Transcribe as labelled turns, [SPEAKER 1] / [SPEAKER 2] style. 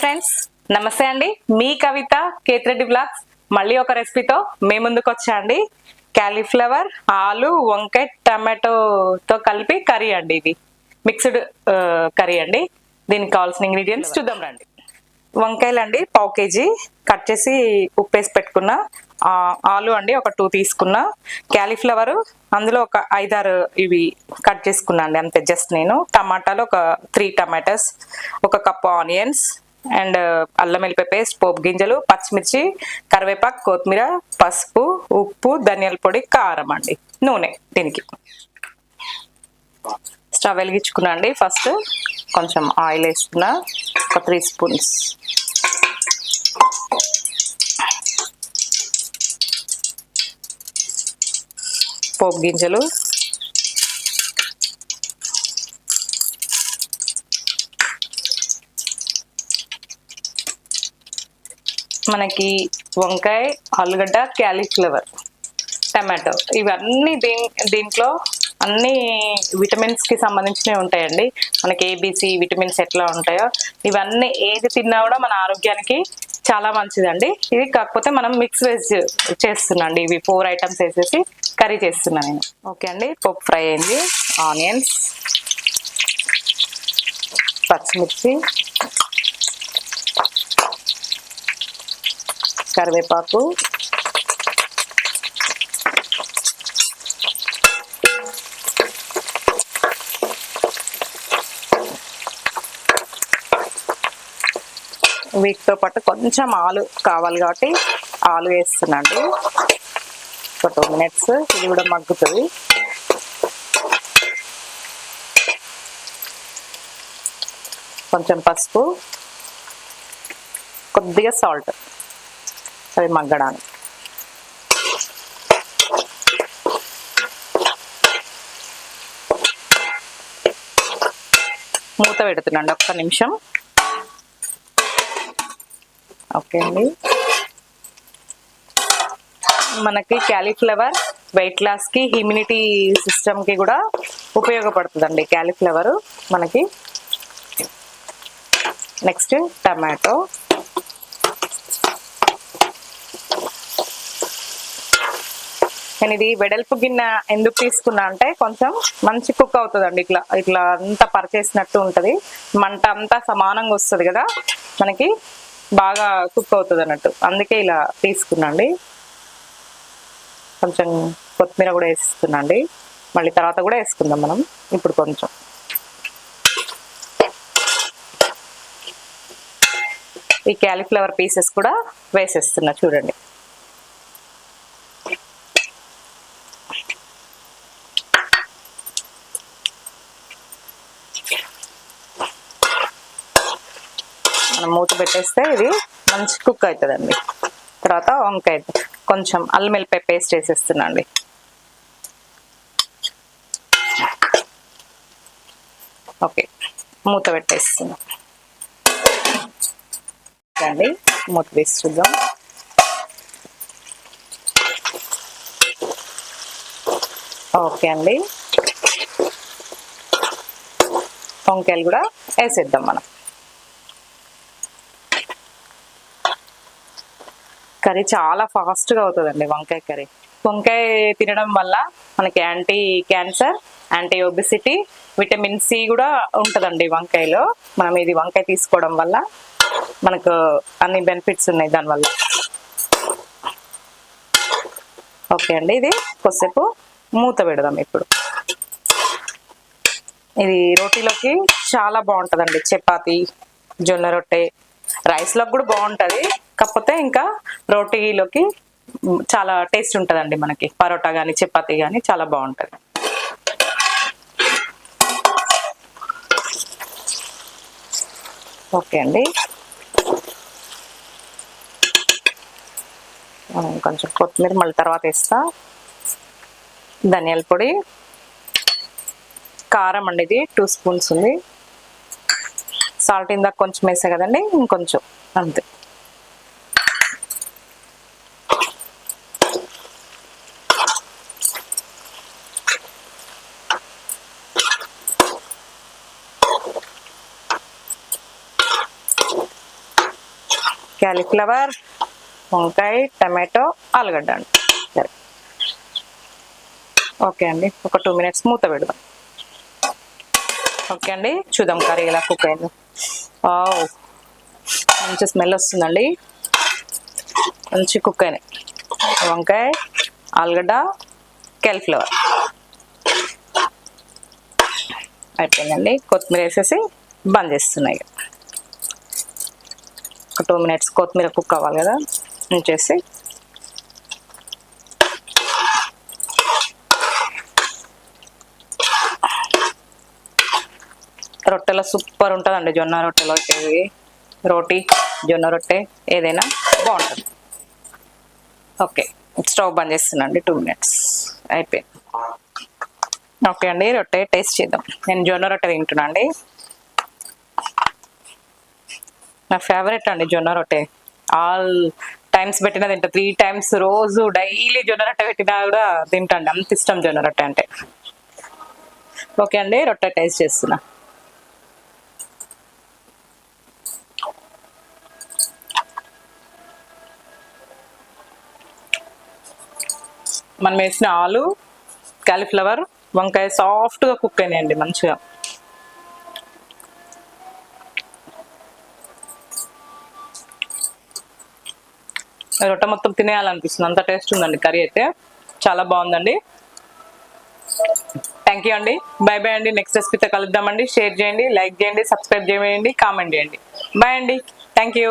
[SPEAKER 1] Friends నమస్తే అండి. మీ కవిత కేతిరెడ్డి బ్లాగ్స్. మళ్ళీ ఒక రెసిపీతో మీ ముందుకు వచ్చా అండి. క్యాలీఫ్లవర్ ఆలు వంకాయ టమాటోతో కలిపి కర్రీ అండి ఇది. మిక్స్డ్ కర్రీ అండి. దీనికి కావాల్సిన ఇంగ్రీడియంట్స్ చూద్దాం రండి. వంకాయలు అండి పావు కేజీ. కట్ చేసి ఉప్పేసి పెట్టుకున్న ఆలు అండి ఒక టూ తీసుకున్నా. క్యాలీఫ్లవర్ అందులో ఒక ఐదారు ఇవి కట్ చేసుకున్నా అండి. అంతే జస్ట్ నేను. టమాటాలు ఒక త్రీ టమాటాస్ ఒక కప్ ఆనియన్స్ అండ్ అల్లం వెల్లిపాయ పేస్ట్ పోపు గింజలు పచ్చిమిర్చి కరివేపాకు కొత్తిమీర పసుపు ఉప్పు ధనియాల పొడి కారం అండి. నూనె దీనికి. స్టవ్ వెలిగించుకున్నా అండి. ఫస్ట్ కొంచెం ఆయిల్ వేసుకున్నా ఒక త్రీ స్పూన్స్. పోపు గింజలు మనకి వంకాయ ఆలుగడ్డ క్యాలీఫ్లవర్ టమాటో. ఇవన్నీ దీని దీంట్లో అన్ని విటమిన్స్కి సంబంధించినవి ఉంటాయండి. మనకి ఏబిసి విటమిన్స్ ఎట్లా ఉంటాయో. ఇవన్నీ ఏది తిన్నా కూడా మన ఆరోగ్యానికి చాలా మంచిదండి. ఇది కాకపోతే మనం మిక్స్ వెజ్ చేస్తున్నాండి. ఇవి ఫోర్ ఐటమ్స్ వేసేసి కర్రీ చేస్తున్నాను నేను. ఓకే అండి. పప్పు ఫ్రై అయింది. ఆనియన్స్ పచ్చిమిర్చి. కరివేపాకు. వీటితో పాటు కొంచెం ఆలు కావాలి కాబట్టి ఆలు వేస్తున్నాండి ఒక టూ మినిట్స్ ఇది కూడా మగ్గుతుంది. కొంచెం పసుపు కొద్దిగా సాల్ట్. అవి మగ్గడానికి మూత పెడుతున్నాండి ఒక్క నిమిషం. ఓకే అండి. మనకి క్యాలీఫ్లవర్ వెయిట్ లాస్కి హ్యూమినిటీ సిస్టమ్కి కూడా ఉపయోగపడుతుందండి క్యాలీఫ్లవర్ మనకి. Next tomato. నేను ఇది వెడల్పు గిన్నె ఎందుకు తీసుకున్నా అంటే కొంచెం మంచి కుక్ అవుతుందండి. ఇట్లా ఇట్లా అంతా పరిచేసినట్టు ఉంటుంది. మంట అంతా సమానంగా వస్తుంది కదా. మనకి బాగా కుక్ అవుతుంది అన్నట్టు అందుకే ఇలా తీసుకున్నాండి. కొంచెం కొత్తిమీర కూడా వేసుకున్నాండి. మళ్ళీ తర్వాత కూడా వేసుకుందాం మనం. ఇప్పుడు కొంచెం. ఈ క్యాలీఫ్లవర్ పీసెస్ కూడా వేసేస్తున్నా చూడండి. మనం మూత పెట్టేస్తే ఇది మంచి కుక్ అవుతుందండి. తర్వాత వంకాయ కొంచెం అల్లం వెల్లిపాయ పేస్ట్ వేసేస్తున్నాండి. ఓకే మూత పెట్టేస్తున్నాం. అండి మూత వేసి చూద్దాం. ఓకే అండి. వంకాయలు కూడా వేసేద్దాం మనం. కర్రీ చాలా ఫాస్ట్గా అవుతుందండి వంకాయ కర్రీ. వంకాయ తినడం వల్ల మనకి anti cancer anti obesity vitamin C కూడా ఉంటుందండి వంకాయలో. మనం ఇది వంకాయ తీసుకోవడం వల్ల మనకు అన్ని బెనిఫిట్స్ ఉన్నాయి దానివల్ల ఓకే అండి ఇది. కొద్దిసేపు మూత పెడదాం ఇప్పుడు. ఇది రోటీలోకి చాలా బాగుంటుందండి. చపాతి జొన్న రొట్టె రైస్లోకి కూడా బాగుంటుంది. కాకపోతే ఇంకా రోటీలోకి చాలా టేస్ట్ ఉంటుందండి మనకి. పరోటా కానీ చపాతి కానీ చాలా బాగుంటుంది. ఓకే అండి. కొంచెం కొత్తిమీర మళ్ళీ తర్వాత వేస్తా. ధనియాల పొడి. కారం అండి ఇది టూ స్పూన్స్ ఉంది. సాల్ట్ ఇందాక కొంచెం వేసా కదండి ఇంకొంచెం అంతే. క్యాలీఫ్లవర్ వంకాయ టమాటో ఆలుగడ్డ అండి సరే. ఓకే అండి. ఒక టూ మినిట్స్ మూత పెడదాం. ఓకే అండి. చూద్దాం కర్రీ ఇలా కుక్ అయింది. వావ్. మంచి స్మెల్ వస్తుందండి. మంచి కుక్ అయినాయి. వంకాయ ఆలుగడ్డ క్యాలిఫ్లవర్. అయిపోయిందండి. కొత్తిమీర వేసేసి బంద్ చేస్తున్నాయి. ఒక టూ మినిట్స్ కొత్తిమీర కుక్ అవ్వాలి కదా. ఉంచేసి రొట్టెలో సూపర్ ఉంటుందండి జొన్న రొట్టెలో వచ్చేవి రోటీ జొన్న రొట్టె ఏదైనా బాగుంటుంది. ఓకే స్టవ్ బంద్ చేస్తున్నాండి టూ మినిట్స్ అయిపోయింది. ఓకే అండి రొట్టె టేస్ట్ చేద్దాం. నేను జొన్న రొట్టె తింటున్నా అండి. నా ఫేవరెట్ అండి జొన్న రొట్టె. ఆల్ టైమ్స్ పెట్టినా తింటా. త్రీ టైమ్స్ రోజు డైలీ జొన్న రొట్టె పెట్టినా కూడా తింటాండి. అంత ఇష్టం జొన్న రొట్టె అంటే. ఓకే అండి రొట్టె టేస్ట్ చేస్తున్నా. మనం వేసిన ఆలు కాలీఫ్లవర్ వంకాయ సాఫ్ట్గా కుక్ అయినాయండి మంచిగా. రొట్టె మొత్తం తినేయాలనిపిస్తుంది. అంత టేస్ట్ ఉందండి కర్రీ అయితే. చాలా బాగుందండి. థ్యాంక్ యూ అండి. బై బై అండి. నెక్స్ట్ రెసిపీతో కలుద్దామండి. షేర్ చేయండి లైక్ చేయండి సబ్స్క్రైబ్ చేయండి కామెంట్ చేయండి. బాయ్ అండి. Thank you